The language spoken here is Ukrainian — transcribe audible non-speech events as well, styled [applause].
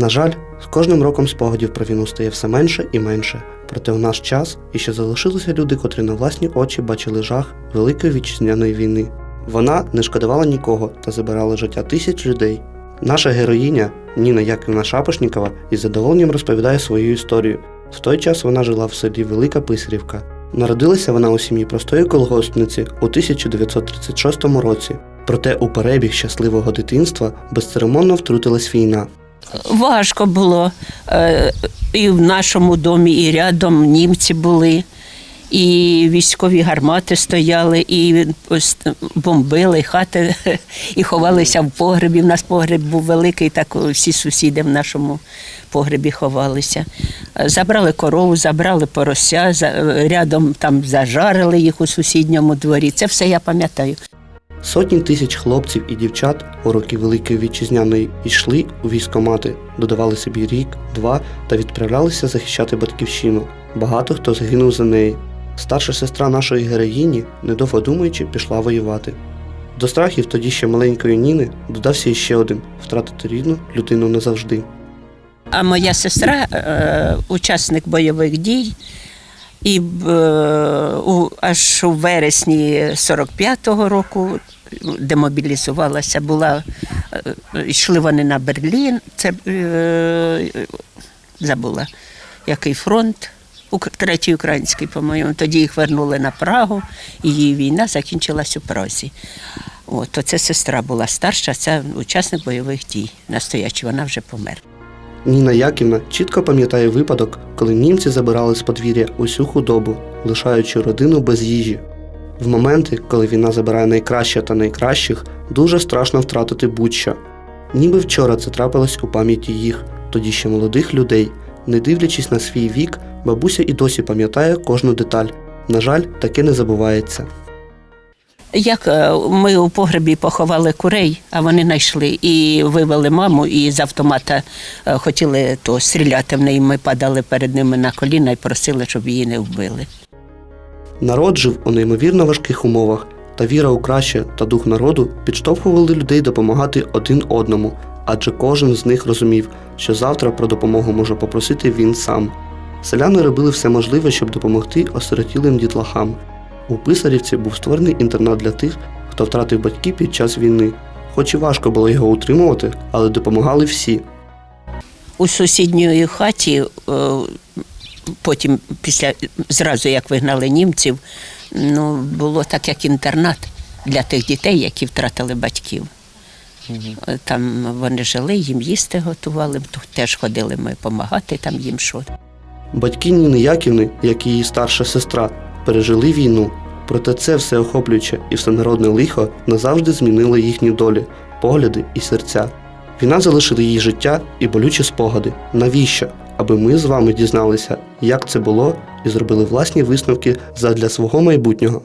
На жаль, з кожним роком спогадів про війну стає все менше і менше. Проте у наш час іще залишилися люди, котрі на власні очі бачили жах Великої вітчизняної війни. Вона не шкодувала нікого та забирала життя тисяч людей. Наша героїня Ніна Яківна Шапошнікова із задоволенням розповідає свою історію. В той час вона жила в селі Велика Писарівка. Народилася вона у сім'ї простої колгоспниці у 1936 році. Проте у перебіг щасливого дитинства безцеремонно втрутилась війна. Важко було. Е, І в нашому домі, і рядом німці були, і військові гармати стояли, і ось бомбили хати, [laughs] і ховалися в погребі. У нас погреб був великий, так всі сусіди в нашому погребі ховалися. Забрали корову, забрали порося, рядом там зажарили їх у сусідньому дворі. Це все я пам'ятаю. Сотні тисяч хлопців і дівчат у роки Великої Вітчизняної йшли у військомати, додавали собі рік, два та відправлялися захищати батьківщину. Багато хто загинув за неї. Старша сестра нашої героїні, недовго думаючи, пішла воювати. До страхів тоді ще маленької Ніни додався іще один втратити рідну людину назавжди. А моя сестра е, учасник бойових дій, і е, у, аж у вересні 45-го року демобілізувалася, була, е, йшли вони на Берлін, це е, забула, який фронт. Третій український, по-моєму. Тоді їх вернули на Прагу, і її війна закінчилась у Празі. От, то це сестра була старша, це учасник бойових дій. Настоячий, вона вже померла. Ніна Яківна чітко пам'ятає випадок, коли німці забирали з подвір'я усю худобу, лишаючи родину без їжі. В моменти, коли війна забирає найкраще та найкращих, дуже страшно втратити будь-що. Ніби вчора це трапилось у пам'яті їх, тоді ще молодих людей. Не дивлячись на свій вік, бабуся і досі пам'ятає кожну деталь. На жаль, таке не забувається. Як е, ми у погребі поховали курей, а вони знайшли і вивели маму, і з автомата е, хотіли то стріляти в неї. Ми падали перед ними на коліна і просили, щоб її не вбили. Народ жив у неймовірно важких умовах, та віра у краще та дух народу підштовхували людей допомагати один одному, адже кожен з них розумів, що завтра про допомогу може попросити він сам. Селяни робили все можливе, щоб допомогти осиротілим дітлахам. У Писарівці був створений інтернат для тих, хто втратив батьків під час війни. Хоч і важко було його утримувати, але допомагали всі. У сусідньої хаті, е, потім, після зразу як вигнали німців, ну, було так, як інтернат для тих дітей, які втратили батьків. Е, Там вони жили, їм їсти готували, тут теж ходили ми допомагати там їм що. Батьки Ніни Яківни, як і її старша сестра, пережили війну. Проте це всеохоплююче і всенародне лихо назавжди змінило їхні долі, погляди і серця. Війна залишила її життя і болючі спогади. Навіщо? Аби ми з вами дізналися, як це було, і зробили власні висновки задля свого майбутнього.